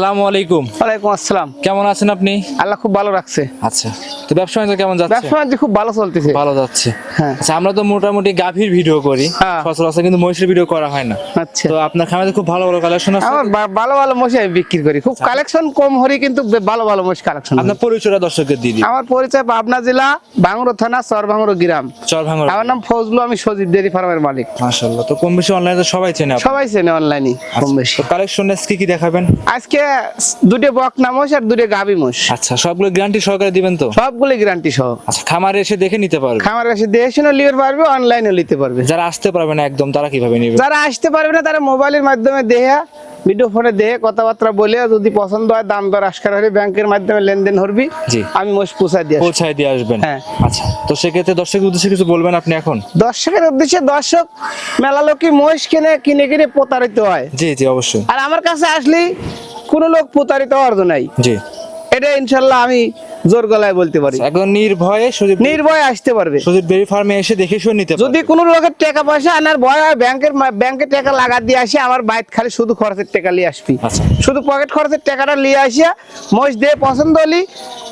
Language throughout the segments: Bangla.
আসসালামু আলাইকুম। ওয়ালাইকুম আসসালাম। কেমন আছেন আপনি? আল্লাহ খুব ভালো রাখছে। আচ্ছা তো ব্যবসা বাণিজ্য কেমন যাচ্ছে? ব্যবসা বাণিজ্য খুব ভালো চলতেছে। ভালো যাচ্ছে। হ্যাঁ। আচ্ছা আমরা তো মোটামুটি গাভীর ভিডিও করি। হ্যাঁ। সচরাচর কিন্তু মহিষের ভিডিও করা হয় না। আচ্ছা। তো আপনার খামারে খুব ভালো ভালো কালেকশন আছে? আমার ভালো ভালো মশি আমি বিক্রি করি। খুব কালেকশন কম হরি কিন্তু ভালো ভালো মশি কালেকশন আপনার পরিচয়টা দর্শকদের দিয়ে দিন। আমার পরিচয় পাবনা জেলা ভাঙড়ো থানা চর গ্রাম। চর ভাঙর আমার নাম ফজলু আমি সজীব ডেরি ফার্মের মালিক। মাশাআল্লাহ। তো কম বেশি অনলাইনে সবাই চেনে সবাই চেনে অনলাইনে কম বেশি। কালেকশন কি কি দেখাবেন? আজকে দুটো মোষ আর দুটো মোষ। আচ্ছা সবগুলো গ্যারান্টি সহকারে দিবেন তো? সবগুলো গ্যারান্টি সহ। আচ্ছা খামারে এসে দেখে নিতে পারবে? খামার কাছে দেখে পারবে অনলাইনে নিতে পারবে। যারা আসতে পারবে না একদম তারা কীভাবে নেবে? যারা আসতে পারবে না তারা মোবাইলের মাধ্যমে ভিডিও ফোনে কথাবার্তা বলে যদি পছন্দ হয় দাম দর আস্কার হলে ব্যাংকের মাধ্যমে লেনদেন করবি জি। আমি মোষ পুষা দিয়ে। পৌঁছায় দিয়ে আসবেন। হ্যাঁ। আচ্ছা তো সেক্ষেত্রে দর্শকের উদ্দেশ্যে কিছু বলবেন আপনি এখন? দর্শকের উদ্দেশ্যে দর্শক মেলা লোকই মোষ কিনে কিনে কিনে প্রতারিত হয়। জি জি অবশ্যই। আর আমার কাছে আসলেই কোনো লোক প্রতারিত হওয়ার নাই। জি। এটা ইনশাল্লাহ আমি জোর গলায় বলতে পারি। একদম নির্ভয়ে সুদীপ নির্ভয় আসতে পারবে। সুদীপ ডেরি ফার্মে এসে দেখে শুনে নিতে। যদি কোনো লোকের টাকা পয়সা আনার ভয় হয় ব্যাংকের ব্যাংকে টাকা লাগা দিয়ে আসি আমার বাইক খালি শুধু খরচের টাকা নিয়ে আসবি। আচ্ছা। শুধু পকেট খরচের টাকাটা নিয়ে আসিয়া মোষ দিয়ে পছন্দ হলি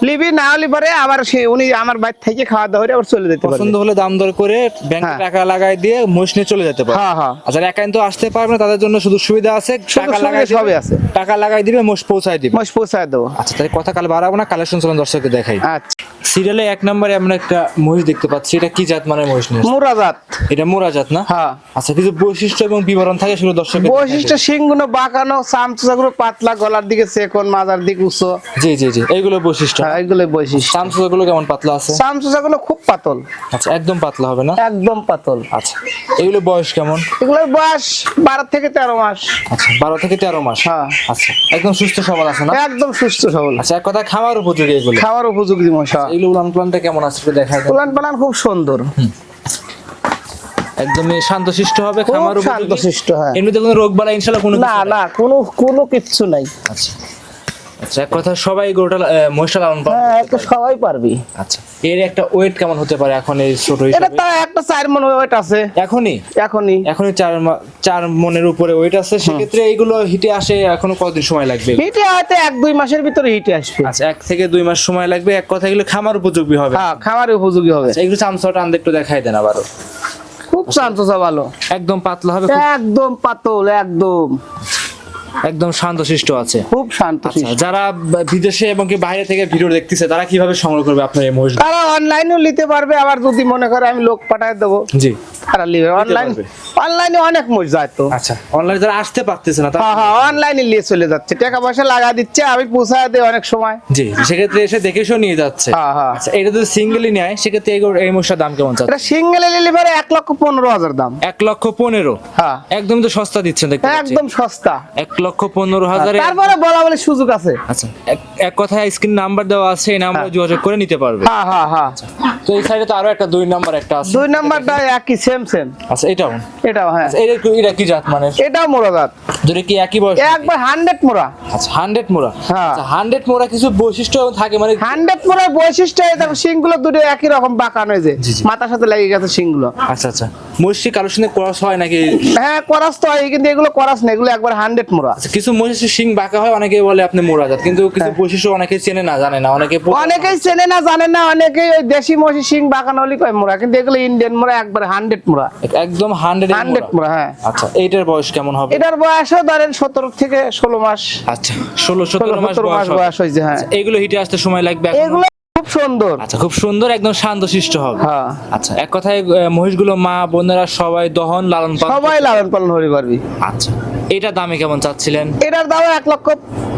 লিবি না হলি পরে আবার সে উনি আমার বাইক থেকে খাওয়া দাওয়া করে আবার চলে যেতে পারবে। পছন্দ হলে দাম দর করে ব্যাংকে হ্যাঁ। টাকা লাগাই দিয়ে মোষ নিয়ে চলে যেতে পারে হ্যাঁ হ্যাঁ। যারা একান্ত আসতে পারবে না তাদের জন্য শুধু সুবিধা আছে। টাকা লাগাই সবই আছে। টাকা লাগাই দিবে মোষ পৌঁছায় দিবে। মোষ পৌঁছায় দেবো। আচ্ছা তাহলে কথা কাল বাড়াবো না কালেকশন চলুন দর্শককে দেখাই। আচ্ছা। সিরিয়ালে এক নম্বরে আমরা একটা মহিষ দেখতে পাচ্ছি। এটা কি জাত মানের মহিষ নিয়ে মুরাজাত। এটা মোরা জাত না? হ্যাঁ। আচ্ছা কিছু বৈশিষ্ট্য এবং বিবরণ থাকে সেগুলো দর্শক বৈশিষ্ট্য সিংগুলো বাঁকানো চামচুচাগুলো পাতলা গলার দিকে চেকন মাজার দিকে উঁচু। জি জি জি এইগুলো বৈশিষ্ট্য। হ্যাঁ এগুলো বৈশিষ্ট্য। চামচুগুলো কেমন পাতলা আছে? চামচুচাগুলো খুব পাতল। আচ্ছা একদম পাতলা হবে না? একদম পাতল। আচ্ছা এগুলো বয়স কেমন? এগুলোর বয়স বারো থেকে তেরো মাস। আচ্ছা বারো থেকে তেরো মাস। হ্যাঁ। আচ্ছা একদম সুস্থ সবল আছে না? একদম সুস্থ সবল। আচ্ছা এক কথা খাওয়ার উপযোগী এগুলো। খাওয়ার উপযোগী মশা। এগুলো উলান প্লানটা কেমন আছে একটু দেখা উলান প্লান খুব সুন্দর। একদমই শান্তশিষ্ট হবে খামার উপযোগী। শান্তশিষ্ট, হ্যাঁ। এমনিতে কোনো রোগ বালা ইনশাআল্লাহ কোনো না না কোনো কোনো কিছু নাই। আচ্ছা। আচ্ছা এক কথা সবাই গরুটা মহিষটা লালন পালন হ্যাঁ একটা সবাই পারবি। আচ্ছা এর একটা ওয়েট কেমন হতে পারে এখন এই ছোট এটা হিসাবে? তো একটা চার মন ওয়েট আছে। এখনই? এখনই। এখনই চার চার মনের উপরে ওয়েট আছে সেক্ষেত্রে এইগুলো হিটে আসে এখনও কতদিন সময় লাগবে? হিটে হয়তো এক দুই মাসের ভিতরে হিটে আসবে। আচ্ছা এক থেকে দুই মাস সময় লাগবে এক কথা এগুলো খামার উপযোগী হবে। হ্যাঁ খাওয়ার উপযোগী হবে। আচ্ছা, এগুলো চামচটা আনতে একটু দেখাই দেন আবারও। খুব শান্তসা ভালো। একদম পাতলা হবে একদম পাতল একদম। একদম শান্তশিষ্ট আছে। খুব শান্ত আচ্ছা, যারা বিদেশে এবং কি বাইরে থেকে ভিডিও দেখতেছে তারা কীভাবে সংগ্রহ করবে আপনার এই মহিষ তারা অনলাইনেও নিতে পারবে আবার যদি মনে করে আমি লোক পাঠায় দেবো জি। তারা নিবে। অনলাইন অনলাইনে অনেক মোষ যায় তো। আচ্ছা অনলাইনে যারা আসতে পারতেছে না হ্যাঁ হ্যাঁ অনলাইনে নিয়ে চলে যাচ্ছে। টাকা পয়সা লাগা দিচ্ছে আমি পোষায় দিই অনেক সময়। জি সেক্ষেত্রে এসে দেখে শুনে নিয়ে যাচ্ছে। হ্যাঁ হ্যাঁ। আচ্ছা এটা যদি সিঙ্গেলি নেয় সেক্ষেত্রে এই এই মহিষটার দাম কেমন চাচ্ছে? এটা সিঙ্গেল নিলে পরে এক লক্ষ পনেরো হাজার দাম। এক লক্ষ পনেরো? হ্যাঁ। একদম তো সস্তা দিচ্ছেন দেখতে একদম সস্তা। এক লক্ষ পনেরো হাজারে তারপরে বলা বলে সুযোগ আছে। আচ্ছা এক- কথায় স্ক্রিন নাম্বার দেওয়া আছে এই নাম্বারে হ্যাঁ। যোগাযোগ করে নিতে পারবে। হ্যাঁ হ্যাঁ হ্যাঁ। তো এই সাইডে তো আরও একটা দুই নাম্বার একটা আছে। দুই নাম্বারটা একই সেম সেম আচ্ছা এটাও। এটাও হ্যাঁ। আচ্ছা, এটা কি- জাত মানে? এটাও মোড়াদাত দুটো কি একই বয়স একবার হান্ড্রেড মোড়া। আচ্ছা হান্ড্রেড মোড়া। হ্যাঁ। আচ্ছা হান্ড্রেড মোড়া কিছু বৈশিষ্ট্য থাকে মানে হান্ড্রেড মোড়ার বৈশিষ্ট্য দেখো শিংগুলো দুটো একই রকম বাঁকানো জি। মাথার সাথে লেগে গেছে শিংগুলো। আচ্ছা আচ্ছা। মহিষী কারোর সঙ্গে ক্রস হয় নাকি? হ্যাঁ করাস তো হয় কিন্তু এগুলো করাস না এগুলো একবার হান্ড্রেড মোড়া। আচ্ছা, কিছু মহিষের শিং বাঁকা হয় অনেকে বলে আপনি মোড়া জাত কিন্তু কিছু হ্যাঁ। বৈশিষ্ট্য অনেকে চেনে না জানে না অনেকে অনেকেই চেনে না জানে না অনেকেই ওই দেশি মহিষি শিং বাঁকানো হলে কয় মোড়া কিন্তু এগুলো ইন্ডিয়ান মোড়া একবার হান্ড্রেড মোড়া। একদম হান্ড্রেড হান্ড্রেড মোড়া হ্যাঁ। আচ্ছা এইটার বয়স কেমন হবে? এটার বয়সও ধরেন সতেরো থেকে ষোলো মাস। আচ্ছা ষোলো সতেরো মাস বয়স হয়েছে হ্যাঁ। এগুলো হিটে আসতে সময় লাগবে এগুলো খুব সুন্দর। আচ্ছা খুব সুন্দর একদম শান্তশিষ্ট হবে। হ্যাঁ। আচ্ছা এক কথায় মহিষগুলো মা বোনেরা সবাই দহন লালন পালন সবাই লালন পালন হতে পারবি আচ্ছা এটা দামে কেমন চাচ্ছিলেন? এটার দাম এক লক্ষ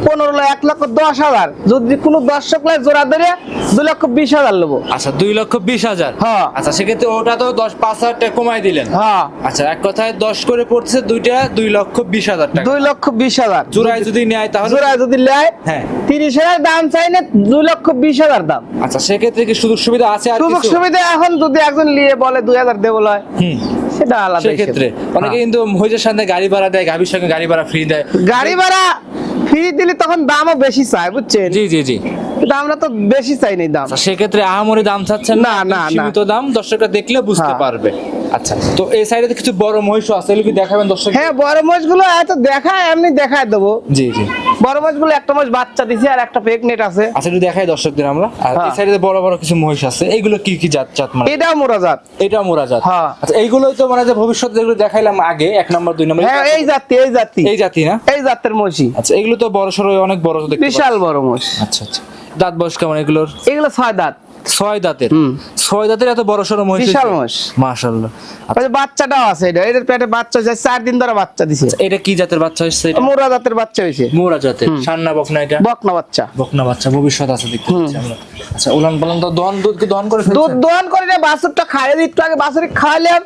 পনেরো লাখ এক লক্ষ দশ হাজার। যদি কোনো দর্শক লাই জোড়া ধরে দু লক্ষ বিশ হাজার নেব। আচ্ছা দুই লক্ষ বিশ হাজার? হ্যাঁ। আচ্ছা সেক্ষেত্রে ওটা তো দশ পাঁচ হাজার টাকা কমাই দিলেন। হ্যাঁ। আচ্ছা এক কথায় দশ করে পড়ছে দুইটা দুই লক্ষ বিশ হাজার টাকা। দুই লক্ষ বিশ হাজার। জোড়ায় যদি নেয় তাহলে জোড়া যদি নেয় হ্যাঁ। তিরিশ হাজার দাম চাই না দুই লক্ষ বিশ হাজার দাম। আচ্ছা সেক্ষেত্রে কি সুযোগ সুবিধা আছে সুযোগ সুবিধা এখন যদি একজন নিয়ে বলে দুই হাজার দেবো লয় হুম। সেটা আলাদা সেক্ষেত্রে হিসেব। অনেকে হ্যাঁ। কিন্তু মহিষের সাথে গাড়ি ভাড়া দেয় গাভীর সঙ্গে গাড়ি ভাড়া ফ্রি দেয়। গাড়ি ভাড়া ফ্রি দিলে তখন দামও বেশি চাই বুঝছেন? জি জি জি। কিন্তু আমরা তো বেশি চাই নাই দাম। আচ্ছা সেক্ষেত্রে আহামরি দাম চাচ্ছেন না, না। সীমিত দাম দর্শকরা দেখলে বুঝতে হ্যাঁ। পারবে। আচ্ছা তো এই সাইডে কিছু বড় মহিষ আছে এগুলো কি দেখাবেন দর্শক হ্যাঁ বড় মহিষগুলো এত দেখায় এমনি দেখায় দেবো। জি জি। বড় মাছগুলো একটা মাছ বাচ্চা দিছে আর একটা প্রেগনেট আছে। আচ্ছা একটু দেখাই দর্শকদের আমরা। আর এই হ্যাঁ। সাইডে বড় বড় কিছু মহিষ আছে। এইগুলো কি কি জাত জাত মানে? এটাও মোরাজাত। এটা মোরা জাত হ্যাঁ। আচ্ছা এইগুলোই তো মানে যে ভবিষ্যতে যেগুলো দেখাইলাম আগে এক নম্বর দুই নম্বর হ্যাঁ এই জাতি এই জাতি। এই জাতি না? এই জাতের মহিষী আচ্ছা এগুলো তো বড় সড়ো অনেক বড় দেখতে বিশাল বড় মহিষ। আচ্ছা আচ্ছা। দাঁত বয়স কেমন এগুলোর? এগুলো ছয় দাঁত। ছয় দাঁতের। ছয় দাঁতের এত বড় সড়ো মহিষ বিশাল মাশাআল্লাহ। ওই বাচ্চাটাও আছে এটা এটার পেটে বাচ্চা চার দিন ধরে বাচ্চা দিছে। এটা কি জাতের বাচ্চা এটা? মোরা জাতের বাচ্চা মোরা জাতের। সান্না বকনা এটা? বকনা বাচ্চা। বকনা বাচ্চা ভবিষ্যৎ আছে দেখতে পাচ্ছি আমরা। আচ্ছা উলান পালান তো দহন দুধ কি দহন করে দুধ দোয়ান করে রে বাছুরটা খাইয়ে দিই আগে বাছুরি খাওয়ালাম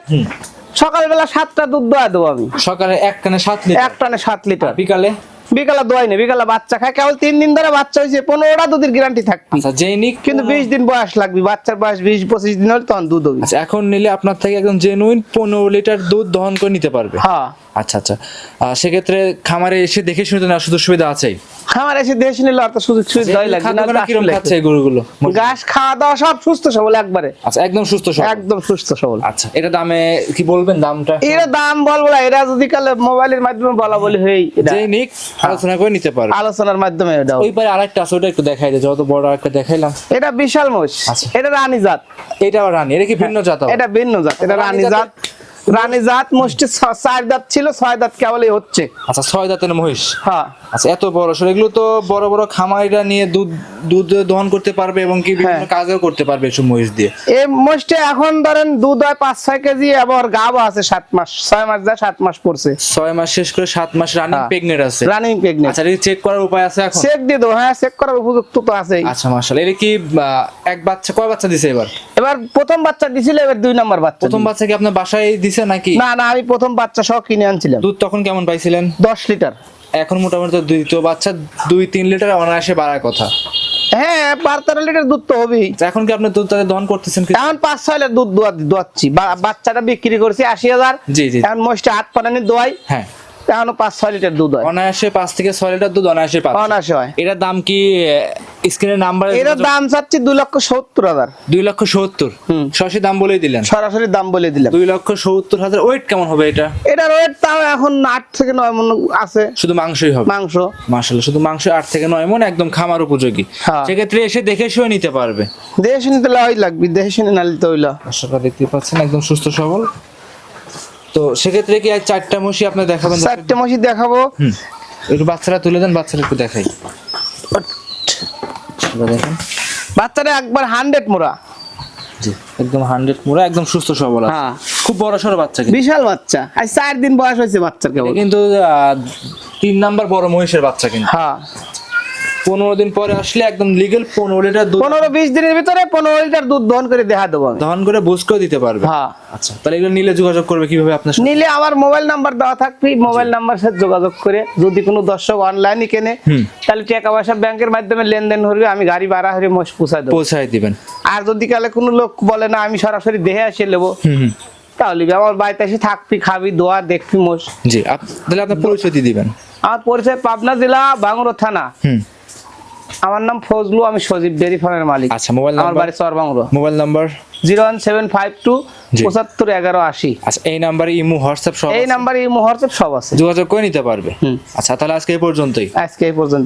সকালবেলা সাতটা দুধ দোয়া দেবো আমি। সকালে এক কানে সাত লিটার? এক টানে সাত লিটার। বিকালে? বিকালে দোয়াই নেই বিকালে বাচ্চা খায়। কেবল তিন দিন ধরে বাচ্চা হয়েছে পনেরোটা দুধের গ্যারান্টি থাকবে। আচ্ছা কিন্তু বিশ দিন বয়স লাগবে বাচ্চার বয়স বিশ পঁচিশ দিন হলে তখন দুধ হবে। আচ্ছা এখন নিলে আপনার থেকে একদম জেনুইন পনেরো লিটার দুধ দহন করে নিতে পারবে। হ্যাঁ। আচ্ছা আচ্ছা। সেক্ষেত্রে খামারে এসে দেখে শুনে তো সুযোগ সুবিধা আছেই। খামার এসে দেশ নিলে আর তো সুযোগ সুবিধা লাগবে না কীরকম খাচ্ছে গরুগুলো? ঘাস খাওয়া দাওয়া সব সুস্থ সবল একবারে। আচ্ছা একদম সুস্থ সবল। একদম সুস্থ সবল। আচ্ছা এটা দামে কি বলবেন দামটা? এরা দাম বলব না এরা যদি কালে মোবাইলের মাধ্যমে বলা বলি হই এটা যেই নিক আলোচনা করে নিতে পারবে। আলোচনার মাধ্যমে ওই পারে আরেকটা আছে ওটা একটু দেখাই দে যত বড় একটা দেখাইলাম এটা বিশাল মোষ। আচ্ছা। এটা রানী জাত। এটা রানী এটা কি ভিন্ন জাত এটা ভিন্ন জাত এটা রানী জাত। রানী জাত মোষটি চার দাঁত ছিল ছয় দাঁত কেবলই হচ্ছে। আচ্ছা ছয় দাঁতের মহিষ? হ্যাঁ। আচ্ছা এত বড় সর এগুলো তো বড় বড় খামারিরা নিয়ে দুধ দুধ দহন করতে পারবে এবং কি বিভিন্ন হ্যাঁ। কাজও করতে পারবে এসব মহিষ দিয়ে? এই মোষটি এখন ধরেন দুধ হয় পাঁচ ছয় কেজি আবার গাবও আছে সাত মাস ছয় মাস যা সাত মাস পড়ছে। ছয় মাস শেষ করে সাত মাস রানিং হ্যাঁ। প্রেগনেন্ট আছে। রানিং প্রেগনেন্ট আচ্ছা এটা চেক করার উপায় আছে এখন? চেক দিয়ে দেবো হ্যাঁ চেক করার উপযুক্ত তো আছেই। আচ্ছা মাশাআল্লাহ। এটা কি এক বাচ্চা কয় বাচ্চা দিছে এবার? এবার প্রথম বাচ্চা দিছিল এবার দুই নম্বর বাচ্চা প্রথম বাচ্চা কি আপনার বাসায় দিছে নাকি? না না আমি প্রথম বাচ্চা সহ কিনে আনছিলাম। দুধ তখন কেমন পাইছিলেন? দশ লিটার। এখন মোটামুটি দ্বিতীয় বাচ্চা দুই তিন লিটার অনায়াসে বাড়ার কথা। হ্যাঁ বারো তেরো লিটার দুধ তো হবেই। এখন কি আপনি দুধ তাদের দহন করতেছেন এখন পাঁচ ছয় লিটার দুধ দোয়াচ্ছি। বাচ্চাটা বিক্রি করছি আশি হাজার। জি জি। এখন মোষটা হাত পানানি দোয়াই। হ্যাঁ। এখনও পাঁচ ছয় লিটার দুধ হয়। অনায়াসে পাঁচ থেকে ছয় লিটার দুধ অনায়াসে পাচ্ছে। অনাশে হয়। এটার দাম কি স্ক্রিনের নাম্বার এর দাম চাচ্ছি দুই লক্ষ সত্তর হাজার। দুই লক্ষ সত্তর। হুম। সরাসরি দাম বলেই দিলেন। সরাসরি দাম বলে দিলাম। দুই লক্ষ সত্তর হাজার ওয়েট কেমন হবে এটা? এটার ওয়েট তাও এখন আট থেকে নয় মন আছে। শুধু মাংসই হবে। মাংস। মাশাল্লাহ শুধু মাংস আট থেকে নয় মন একদম খামার উপযোগী। হ্যাঁ। সেক্ষেত্রে এসে দেখে শুয়ে নিতে পারবে। দেহে শুনে তো লয় লাগবে দেহে শুনে নালি তো হইল। দর্শকরা দেখতে পাচ্ছেন একদম সুস্থ সবল। তো সেক্ষেত্রে কি আর চারটা মশি আপনি দেখাবেন চারটে মসজিদ দেখাবো। একটু বাচ্চারা তুলে দেন বাচ্চারা একটু দেখাই। দেখেন। বাচ্চাটা একবার হান্ড্রেড মোড়া। একদম হান্ড্রেড মুড়া একদম সুস্থ সবল হ্যাঁ। খুব বড় সড়ো বাচ্চা বিশাল বাচ্চা। আজ চার দিন বয়স হয়েছে বাচ্চার কেবল। কিন্তু তিন নাম্বার বড় মহিষের বাচ্চা কিন্তু। হ্যাঁ। পনেরো দিন পরে আসলে একদম লিগেল পনেরো লিটার দুধ পনেরো বিশ দিনের ভিতরে পনেরো লিটার দুধ দহন করে দেখা দেবো দহন করে বুঝ করে দিতে পারবে। হ্যাঁ। আচ্ছা তাহলে এগুলো নিলে যোগাযোগ করবে কীভাবে আপনার? নিলে আমার মোবাইল নাম্বার দেওয়া থাকবে মোবাইল নাম্বার সাথে যোগাযোগ করে। যদি কোনো দর্শক অনলাইনে কেনে তাহলে টাকা পয়সা ব্যাংকের মাধ্যমে লেনদেন করবে আমি গাড়ি ভাড়া হয়ে মোষ পৌঁছাই দেবো। পৌঁছায় দিবেন। আর যদি কালে কোনো লোক বলে না আমি সরাসরি দেহে এসে নেব তাহলে আমার বাড়িতে এসে থাকবি খাবি দোয়া দেখবি মোষ। জি তাহলে আপনার পরিচয় দিয়ে দিবেন। আমার পরিচয় পাবনা জেলা বাংলো থানা। হুম। আমার নাম ফজলু আমি সজীব ডেরি ফার্মের মালিক। আচ্ছা মোবাইল আমার বাড়ি চর bungalow mobile number? Zero one seven five two. পঁচাত্তর এগারো আশি। আচ্ছা এই নাম্বারে ইমো হোয়াটসঅ্যাপ সব এই। নাম্বারে ইমো হোয়াটসঅ্যাপ সব আছে। যোগাযোগ করে নিতে পারবে। আচ্ছা তাহলে আজকে এই পর্যন্তই। আজকে এই পর্যন্ত